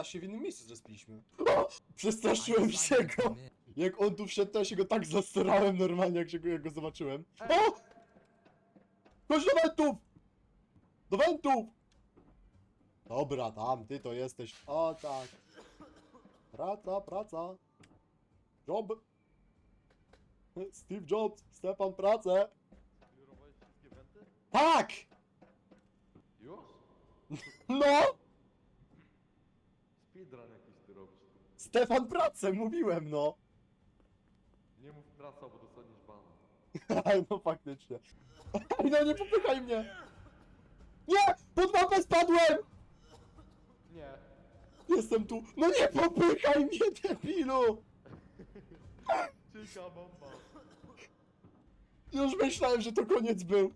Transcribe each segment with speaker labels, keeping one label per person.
Speaker 1: aż się w innym miejscu zrespiliśmy. O! Przestraszyłem się go! Jak on tu wszedł, to ja się go tak zastarałem normalnie, jak, się go, jak go zobaczyłem. O! Chodź do wentów! Do wentów! Dobra, tam, ty to jesteś. O tak. Praca, praca. Job. Steve Jobs, Stefan, pracę. Tak!
Speaker 2: Już?
Speaker 1: No!
Speaker 2: Speedrun jakiś ty robisz tu.
Speaker 1: Stefan, pracę, mówiłem, no.
Speaker 2: Nie mów praca, bo dostaniesz bana.
Speaker 1: no faktycznie. Ej, no nie popychaj mnie! Nie! Pod mapę spadłem!
Speaker 2: Nie.
Speaker 1: Jestem tu. No nie popychaj mnie, debilu!
Speaker 2: Czyka bomba.
Speaker 1: Już myślałem, że to koniec był.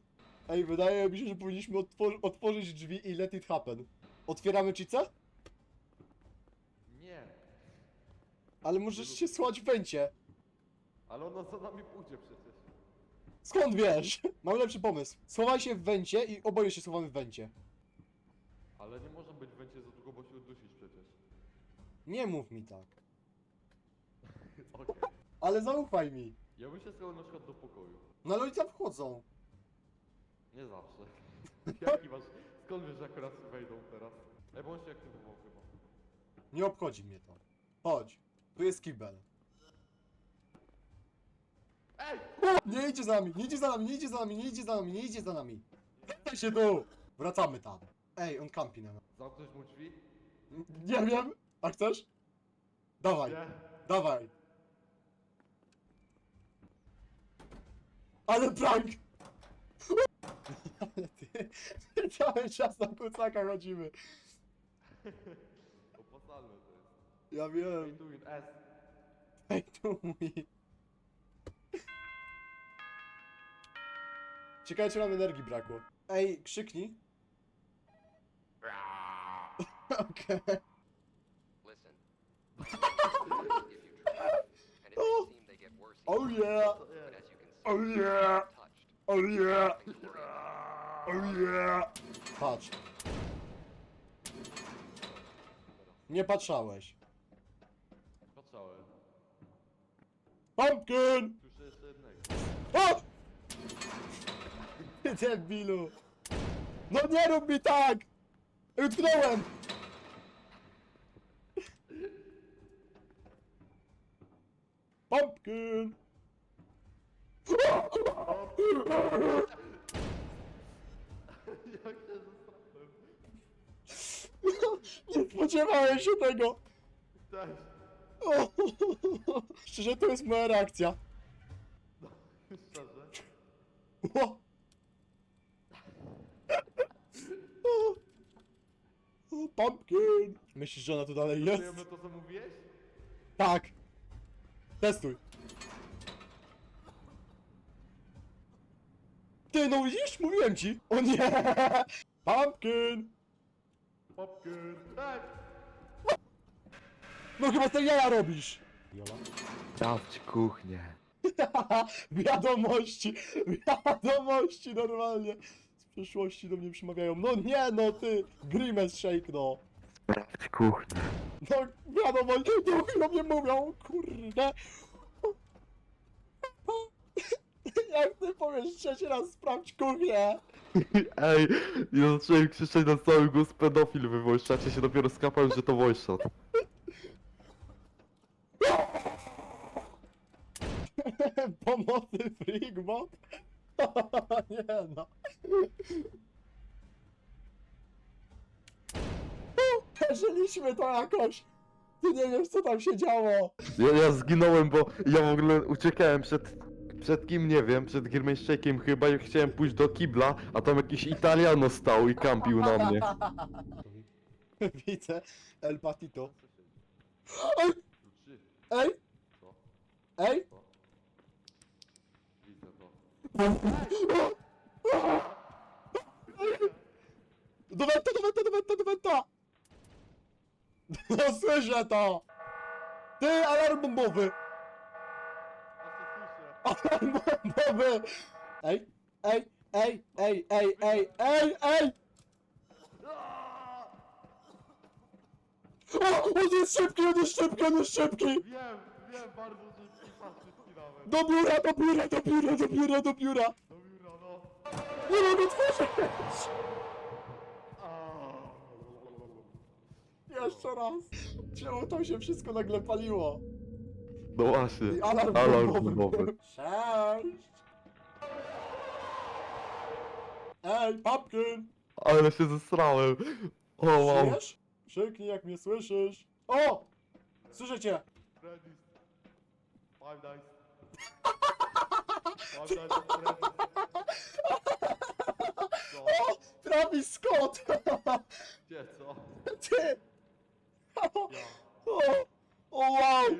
Speaker 1: Ej, wydaje mi się, że powinniśmy otwor otworzyć drzwi i let it happen. Otwieramy cicę?
Speaker 2: Nie.
Speaker 1: Ale możesz się słać w węcie.
Speaker 2: Ale ona za nami pójdzie przecież.
Speaker 1: Skąd wiesz? Mam lepszy pomysł. Schowaj się w węcie i oboje się schowamy w węcie.
Speaker 2: Ale nie może być w wencie za długo, bo się udusisz przecież.
Speaker 1: Nie mów mi tak.
Speaker 2: Okej.
Speaker 1: Ale zaufaj mi.
Speaker 2: Ja bym się schował na przykład do pokoju.
Speaker 1: No ale oni tam wchodzą.
Speaker 2: Nie zawsze. Jaki masz... Skąd wiesz, że akurat wejdą teraz? Ej, bo on się aktywował chyba.
Speaker 1: Nie obchodzi mnie to. Chodź. Tu jest kibel.
Speaker 2: Ej!
Speaker 1: Nie idzie za nami, nie idzie za nami, nie idzie za nami, nie idzie za nami, nie idzie za nami. Daj się tu! Wracamy tam. Ej, on kampi na nas.
Speaker 2: Zamknąć mu drzwi?
Speaker 1: Nie wiem. A chcesz? Dawaj,
Speaker 2: Nie.
Speaker 1: dawaj. Ale prank! Ale ty, ty cały czas na kucaka chodzimy. Ja wiem.
Speaker 2: tu in S.
Speaker 1: Ej, tu mi. Ciekawe, czy nam energii brakło. Ej, krzyknij. Okej.
Speaker 3: Listen. if you try, and it
Speaker 1: Oh.
Speaker 3: may seem they get worse.
Speaker 1: Oh
Speaker 3: each
Speaker 1: yeah.
Speaker 3: time, But as you can see,
Speaker 1: Oh
Speaker 3: you're
Speaker 1: yeah.
Speaker 3: touched.
Speaker 1: Oh yeah.
Speaker 3: Nothing to worry about.
Speaker 1: Oh yeah. Patrz. Nie patrzałeś. Pumpkin!
Speaker 2: Tu jeszcze jednego.
Speaker 1: O! Ty debilu. No nie rób mi tak! Utknąłem! Pumpkin!
Speaker 2: Jak się zostałem?
Speaker 1: Nie spodziewałem się tego!
Speaker 2: Też.
Speaker 1: O! Szczerze, to jest moja reakcja.
Speaker 2: Szczerze.
Speaker 1: O! O! O, Pumpkin! Myślisz, że ona tu dalej jest?
Speaker 2: Czujemy to, co mówiłeś?
Speaker 1: Tak! Testuj! Ty, no widzisz? Mówiłem ci! O nie! Pumpkin!
Speaker 2: Popcorn. Tak!
Speaker 1: No chyba te jaja robisz!
Speaker 2: Sprawdź kuchnię.
Speaker 1: Wiadomości! Wiadomości normalnie! Z przeszłości do mnie przemawiają. No nie, no ty! Grimace Shake, no!
Speaker 2: Sprawdź kuchnię.
Speaker 1: No wiadomości! No chwilą mnie mówią! Kurde! Jak ty powiesz trzeci raz sprawdź kuchnię!
Speaker 2: Ej, ja zacząłem krzyczeć na cały głos pedofil we voice chacie, się dopiero skapałem, że to voice
Speaker 1: Pomocy Freakbot? nie no. Przeżyliśmy to jakoś! Ty nie wiesz co tam się działo!
Speaker 2: Ja, ja zginąłem, bo ja w ogóle uciekałem przed... Przed kim nie wiem, przed Girmejszczekiem chyba i chciałem pójść do kibla, a tam jakiś Italiano stał i kampił na mnie.
Speaker 1: Widzę El Patito. Ej! Ej! Ej! Do wenta, do wenta, do wenta, do wenta! No słyszę to! Ty, alarm bombowy! Alarm bombowy! Ej, ej, ej, ej, ej, ej, ej, ej! O! On jest szybki, on jest szybki, on jest szybki!
Speaker 2: Wiem, wiem, bardzo szybki, nawet.
Speaker 1: Do biura, do biura, do biura, do biura, do biura!
Speaker 2: Do biura, no.
Speaker 1: Nie mogę otworzyć! Jeszcze raz! Czemu to się wszystko nagle paliło?
Speaker 2: No właśnie.
Speaker 1: I alarm,
Speaker 2: Alarm
Speaker 1: bombowy.
Speaker 2: bombowy.
Speaker 1: Cześć! Ej, Pumpkin!
Speaker 2: Ale się zesrałem. O, wow.
Speaker 1: Słyszysz? Krzyknij jak mnie słyszysz. O! Słyszę cię!
Speaker 2: Freddy's. Five Nights.
Speaker 1: O! Travis Scott!
Speaker 2: Gdzie, co?
Speaker 1: Ty!
Speaker 2: Ja.
Speaker 1: O! O wow!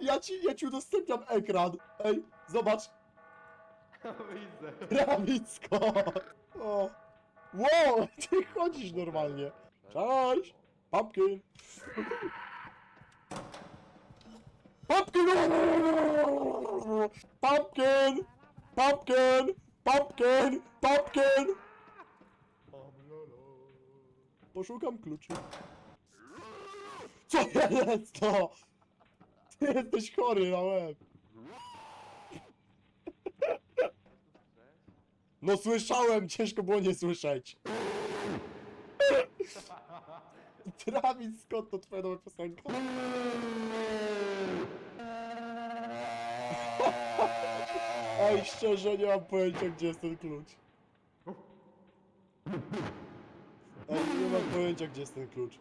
Speaker 1: Ja ci, ja ci udostępniam ekran. Ej, zobacz.
Speaker 2: Widzę.
Speaker 1: Travis Scott! O! Wow! Ty chodzisz normalnie. Cześć! Pumpkin! Pumpkin! Pumpkin! Pumpkin! Pumpkin! Pumpkin! Poszukam kluczy. Co jest to? Ty jesteś chory na łeb. No słyszałem, ciężko było nie słyszeć. Travis Scott to twoja nowa piosenka? Ej, szczerze nie mam pojęcia gdzie jest ten klucz. Ej, nie mam pojęcia gdzie jest ten klucz.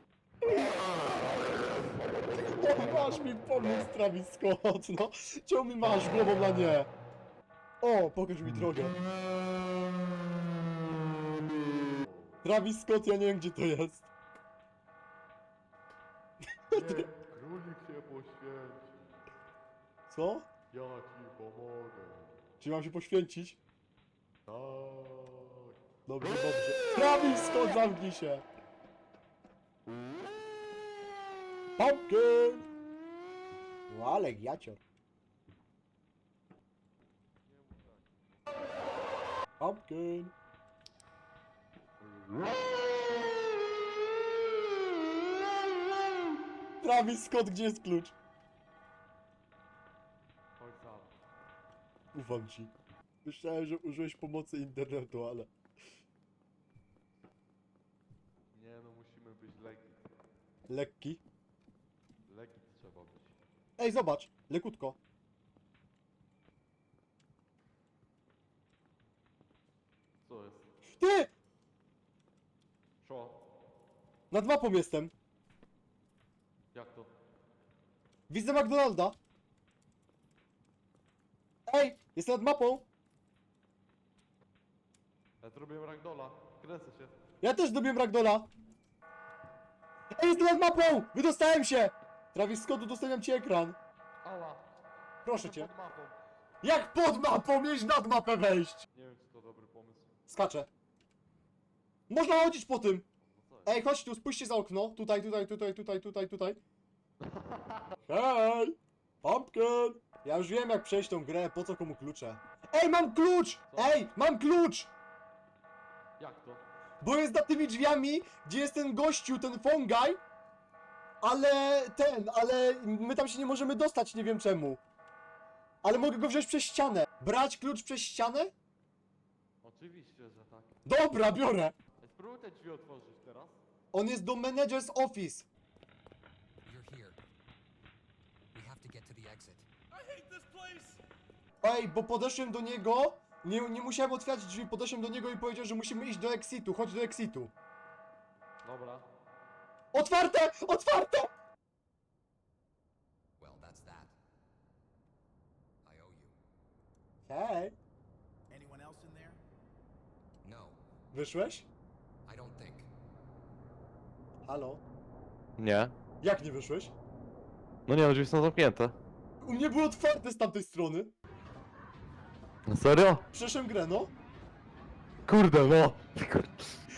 Speaker 1: O, masz mi pomóc, Travis Scott, no. Czemu mi masz głową na nie? O, pokaż mi drogę. Travis Scott, ja nie wiem gdzie to jest.
Speaker 2: Królik się poświęci.
Speaker 1: Co?
Speaker 2: Ja ci pomogę.
Speaker 1: Czy mam się poświęcić?
Speaker 2: Tak.
Speaker 1: Dobrze, dobrze. Travis Scott, zamknij się! Pumpkin! No ale jacior. Pumpkin! Travis Scott, gdzie jest klucz?
Speaker 2: Chodź sam.
Speaker 1: Ufam ci. Myślałem, że użyłeś pomocy internetu, ale...
Speaker 2: Nie no, musimy być legit.
Speaker 1: Lekki.
Speaker 2: Legit trzeba być.
Speaker 1: Ej, zobacz! Lekutko.
Speaker 2: Co jest?
Speaker 1: Ty!
Speaker 2: Co?
Speaker 1: Nad mapą jestem.
Speaker 2: Jak to?
Speaker 1: Widzę McDonalda. Ej, jestem nad mapą.
Speaker 2: Ja zrobiłem ragdola. Kręcę się.
Speaker 1: Ja też zrobiłem Ragdola. Ej, jestem nad mapą! Wydostałem się! Travis Scott, udostępniam ci ekran.
Speaker 2: Ała.
Speaker 1: Proszę cię.
Speaker 2: Pod mapą.
Speaker 1: Jak pod mapą mieć nad mapę wejść?
Speaker 2: Nie wiem, czy to dobry pomysł.
Speaker 1: Skaczę. Można chodzić po tym.
Speaker 2: No co jest?
Speaker 1: Ej, chodź tu, spójrzcie za okno. Tutaj, tutaj, tutaj, tutaj, tutaj, tutaj. Hej! Pumpkin! Ja już wiem jak przejść tą grę, po co komu klucze. Ej, mam klucz!
Speaker 2: Co?
Speaker 1: Ej, mam klucz!
Speaker 2: Jak to?
Speaker 1: Bo jest za tymi drzwiami, gdzie jest ten gościu, ten fongaj. Ale ten, ale my tam się nie możemy dostać, nie wiem czemu. Ale mogę go wziąć przez ścianę. Brać klucz przez ścianę?
Speaker 2: Oczywiście, że tak.
Speaker 1: Dobra, biorę.
Speaker 2: Spróbuj te drzwi otworzyć teraz.
Speaker 1: On jest do Manager's Office.
Speaker 4: You're here. We have to get to the exit.
Speaker 1: Ej, bo podeszłem do niego, nie, nie musiałem otwierać drzwi, podeszłem do niego i powiedział, że musimy iść do exitu, chodź do exitu.
Speaker 2: Dobra.
Speaker 1: Otwarte! Otwarte!
Speaker 4: Well, that's that. I owe you.
Speaker 1: Hej,
Speaker 5: Anyone else in there?
Speaker 4: No,
Speaker 1: wyszłeś?
Speaker 4: I don't think.
Speaker 1: Halo?
Speaker 2: Nie.
Speaker 1: Jak nie wyszłeś?
Speaker 2: No nie, drzwi są zamknięte.
Speaker 1: U mnie było otwarte z tamtej strony.
Speaker 2: No serio?
Speaker 1: Przeszłem grę, no.
Speaker 2: Kurde, no.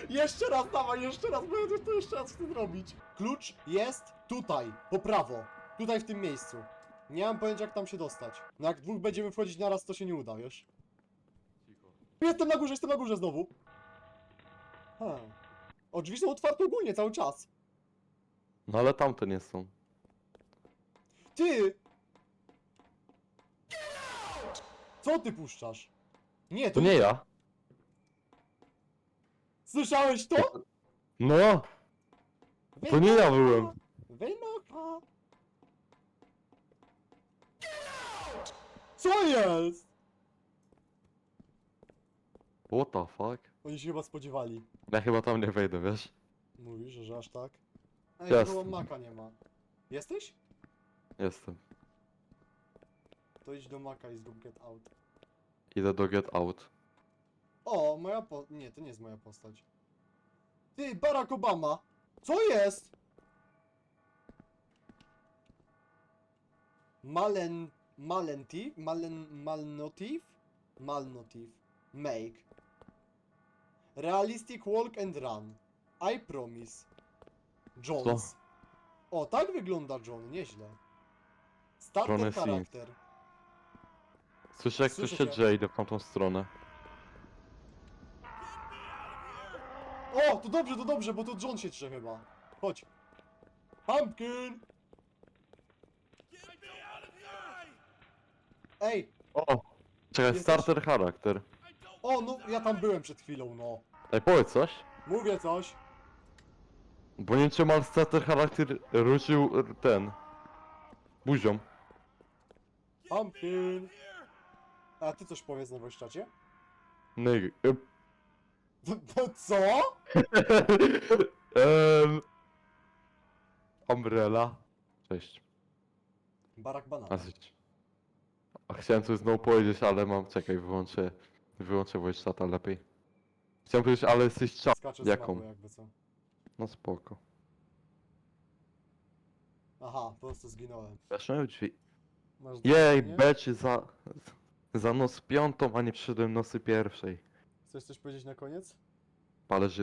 Speaker 1: Jeszcze raz, dawaj, jeszcze raz, bo ja to jeszcze raz chcę zrobić. Klucz jest tutaj, po prawo. Tutaj w tym miejscu. Nie mam pojęcia jak tam się dostać. No jak dwóch będziemy wchodzić naraz, to się nie uda, wiesz?
Speaker 2: Cicho.
Speaker 1: Jestem na górze, jestem na górze znowu. Ha. O, drzwi są otwarte ogólnie cały czas.
Speaker 2: No ale tamte nie są.
Speaker 1: Ty! Co ty puszczasz? Nie,
Speaker 2: To nie ja.
Speaker 1: Słyszałeś to?
Speaker 2: No, to nie ja byłem.
Speaker 1: Wynocha! Co jest?
Speaker 2: What the fuck?
Speaker 1: Oni się chyba spodziewali.
Speaker 2: Ja chyba tam nie wejdę, wiesz?
Speaker 1: Mówisz, że aż tak? Ej,
Speaker 2: Jasne.
Speaker 1: było maka nie ma. Jesteś?
Speaker 2: Jestem.
Speaker 1: To idź do maka i zrób get out.
Speaker 2: Idę do Get Out.
Speaker 1: O, moja po... Nie, to nie jest moja postać. Ty, Barack Obama! Co jest? Malen... Malentif? Malen... Malnotif? Malnotif. Make. Realistic walk and run. I promise. Jones. O, tak wygląda John, nieźle. Starter
Speaker 2: jest
Speaker 1: charakter.
Speaker 2: Słyszę jak ktoś się
Speaker 1: cię.
Speaker 2: drze, idę w tamtą stronę.
Speaker 1: O, to dobrze, to dobrze, bo to John się trze chyba. Chodź. Pumpkin! Ej,
Speaker 2: O! Czekaj,
Speaker 1: Jesteś-
Speaker 2: starter charakter.
Speaker 1: o, no ja tam byłem przed chwilą, no.
Speaker 2: Ej, powiedz coś.
Speaker 1: Mówię coś.
Speaker 2: Bo nie wiem czy mal starter charakter ruszył e, ten... Buzią.
Speaker 1: Pumpkin! A ty coś powiedz na voice czacie?
Speaker 2: Nig... e,
Speaker 1: To, to co?
Speaker 2: Ehm... Umbrella. Cześć.
Speaker 1: Barak
Speaker 2: A,
Speaker 1: banana.
Speaker 2: A chciałem coś znowu powiedzieć, ale mam... Czekaj, wyłączę... Wyłączę voice chata lepiej. Chciałem powiedzieć, ale jesteś.
Speaker 1: Skacze z
Speaker 2: jaką?
Speaker 1: jakby co.
Speaker 2: No spoko.
Speaker 1: Aha, po prostu zginąłem.
Speaker 2: Weszłem w drzwi.
Speaker 1: Masz
Speaker 2: Jej,
Speaker 1: nie?
Speaker 2: beczy za... Za noc piątą, a nie przyszedłem nocy pierwszej.
Speaker 1: Chcesz coś powiedzieć na koniec?
Speaker 2: Palę